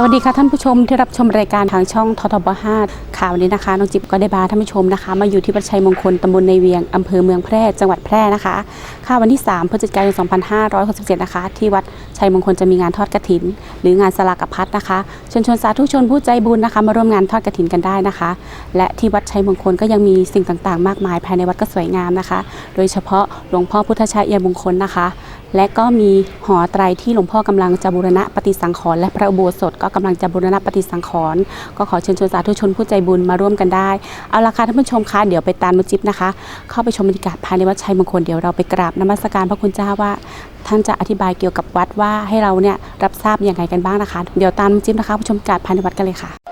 สวัสดีค่ะท่านผู้ชมที่รับชมรายการทางช่องททบ5ค่ะวันนี้นะคะน้องจิ๊บก็ได้พาท่านผู้ชมนะคะ มาอยู่ที่วัดชัยมงคลตำบลในเวียงอำเภอเมืองแพร่จังหวัดแพร่นะคะค่ะวันที่3พฤศจิกายน 2567 นะคะ ที่วัดชัยมงคลจะมีงานทอดกระถิน หรืองานสลากพัดนะคะชิญชวนสาธุชนผู้ใจบุญนะคะ มาร่วมงานทอดกระถินกันได้นะคะ และที่วัดชัยมงคลก็ยังมีสิ่งต่างๆ มากมายภายในวัดก็สวยงามนะคะ โดยเฉพาะหลวงพ่อพุทธชัยเอียมงคลนะคะและก็มีหอไตรที่หลวงพ่อกำลังจะบูรณะปฏิสังขรณ์และพระอุโบสถก็กำลังจะบูรณะปฏิสังขรณ์ก็ขอเชิญชวนสาธุชนผู้ใจบุญมาร่วมกันได้ เอาละค่ะท่านผู้ชมคะเดี๋ยวไปตามมุจิบนะคะ เข้าไปชมบรรยากาศภายในวัดชัยมงคลเดี๋ยวเราไปกราบนมัสการพระคุณเจ้าว่า ท่านจะอธิบายเกี่ยวกับวัดว่าให้เราเนี่ยรับทราบยังไงกันบ้างนะคะ เดี๋ยวตามมุจิบนะคะผู้ชมกราบภายในวัดกันเลยค่ะ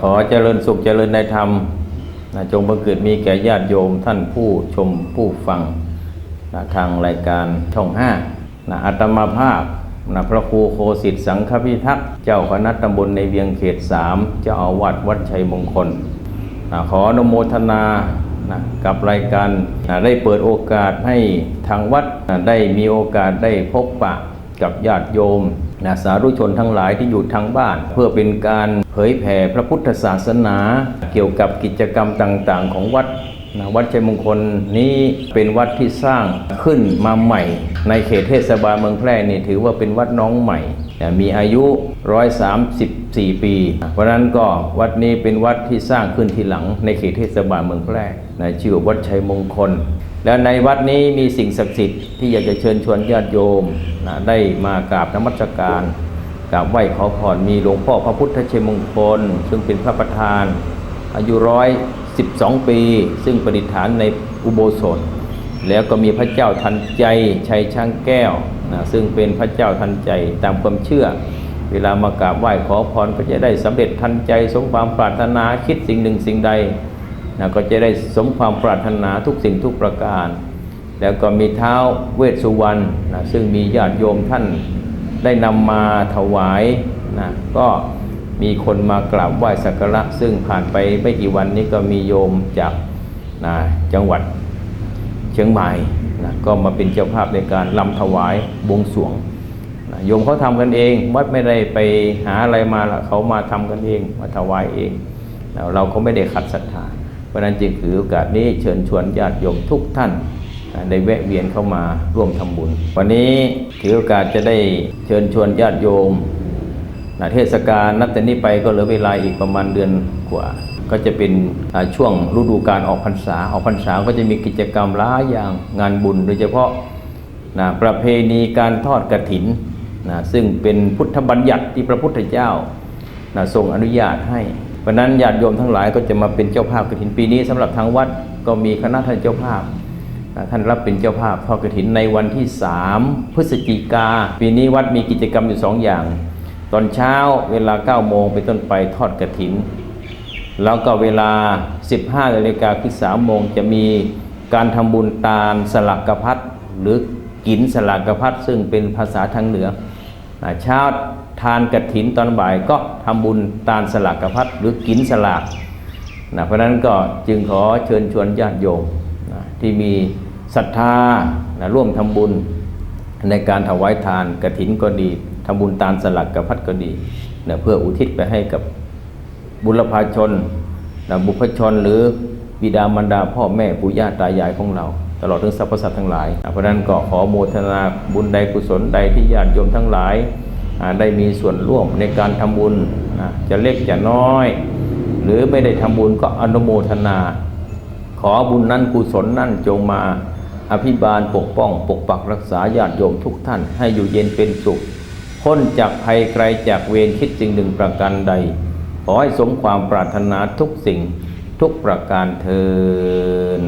ขอเจริญสุขเจริญในธรรมจงบังเกิดมีแก่ญาติโยมท่านผู้ชมผู้ฟังทางรายการช่องห้าอัตมาภาพนะพระครูโคสิทธิสังฆพิทักษ์เจ้าคณะตำบลในเวียงเขตสามเจ้าอาวาสวัดชัยมงคลนะขออนุโมทนานะกับรายการนะได้เปิดโอกาสให้ทางวัดนะได้มีโอกาสได้พบปะกับญาติโยม นะสาธุชนทั้งหลายที่อยู่ทางบ้าน เพื่อเป็นการเผยแผ่พระพุทธศาสนา เกี่ยวกับกิจกรรมต่างๆ ของวัดนะวัดชัยมงคลนี้เป็นวัดที่สร้างขึ้นมาใหม่ ในเขตเทศบาลเมืองแพร่นี่ถือว่าเป็นวัดน้องใหม่นะมีอายุ 134 ปี เพราะนั้นก็วัดนี้เป็นวัดที่สร้างขึ้นทีหลังในเขตเทศบาลเมืองแพร่นะชื่อวัดชัยมงคล และในวัดนี้มีสิ่งศักดิ์สิทธิ์ที่อยากจะเชิญชวนญาติโยมนะได้มากราบนมัสการกราบไหว้ขอพรมีหลวงพ่อพระพุทธเชยมงคล ซึ่งเป็นพระประธาน อายุร้อยสิบสองปี ซึ่งประดิษฐานในอุโบสถ แล้วก็มีพระเจ้าทันใจชัยช่างแก้วนะซึ่งเป็นพระเจ้าทันใจตามความเชื่อ เวลามากราบไหว้ขอพรก็จะได้สำเร็จทันใจสมความปรารถนาคิดสิ่งหนึ่งสิ่งใด นะก็จะได้สมความปรารถนาทุกสิ่งทุกประการ แล้วก็มีเท้าเวสสุวรรณนะซึ่งมีญาติโยมท่านได้นำมาถวายนะก็มีคนมากราบไหว้สักการะซึ่งผ่านไปไม่กี่วันนี้ก็มีโยมจากนะจังหวัดเชียงใหม่นะก็มาเป็นเจ้าภาพในการลำถวายบวงสรวงนะโยมเขาทำกันเองวัดไม่ได้ไปหาอะไรมาละเขามาทำกันเองมาถวายเอง เราเราก็ไม่ได้ขัดศรัทธา เพราะนั้นจึงถือโอกาสนี้เชิญชวนญาติโยมทุกท่านได้แวะเวียนเข้ามาร่วมทำบุญ วันนี้ถือโอกาสจะได้เชิญชวนญาติโยมนะเทศกาลนับแต่นี้ไปก็เหลือเวลาอีกประมาณเดือนกว่า ก็จะเป็นช่วงฤดูการออกพรรษา ออกพรรษาก็จะมีกิจกรรมหลายอย่างงานบุญ โดยเฉพาะนะประเพณีการทอดกระถินนะซึ่งเป็นพุทธบัญญัติที่พระพุทธเจ้านะทรงอนุญาตให้ เพราะนั้นญาติโยมทั้งหลายก็จะมาเป็นเจ้าภาพกฐินปีนี้สำหรับทางวัดก็มีคณะท่านเจ้าภาพ ท่านรับเป็นเจ้าภาพทอดกฐินในวันที่ 3 พฤศจิกา ปีนี้วัดมีกิจกรรมอยู่สองอย่าง ตอนเช้าเวลา 9 โมงเป็นต้นไปทอดกฐิน แล้วก็เวลา 15นาฬิกาคือ3โมงจะมีการทำบุญตาลสลักกพัดหรือกินสลักกพัดซึ่งเป็นภาษาทางเหนือเช้าานกระถินตอนบ่ายก็ทำบุญตาลสลากกระพัดหรือกินสลากนะเพราะฉะนั้นก็จึงขอเชิญชวนญาติโยมนะที่มีศรัทธานะร่วมทำบุญในการถวายทานกระถินก็ดีทำบุญตาลสลักกระพัดก็ดีนะเพื่ออุทิศไปให้กับบุรพาชนนะบุพชนหรือบิดามารดาพ่อแม่ปู่ย่าตายายของเรา ตลอดถึงสรรพสัตว์ทั้งหลายนะเพราะนั้นก็ขอโมทนาบุญใดกุศลใดที่ญาติโยมทั้งหลาย ได้มีส่วนร่วมในการทำบุญนะจะเล็กจะน้อย หรือไม่ได้ทำบุญก็อนุโมทนา ขอบุญนั้นกุศลนั่นจงมาอภิบาลปกป้อง ปกปักรักษาญาติโยมทุกท่านให้อยู่เย็นเป็นสุขพ้นจากภัยไกลจากเวรคิดสิ่งหนึ่งประการใด ขอให้สมความปรารถนาทุกสิ่งทุกประการเทิน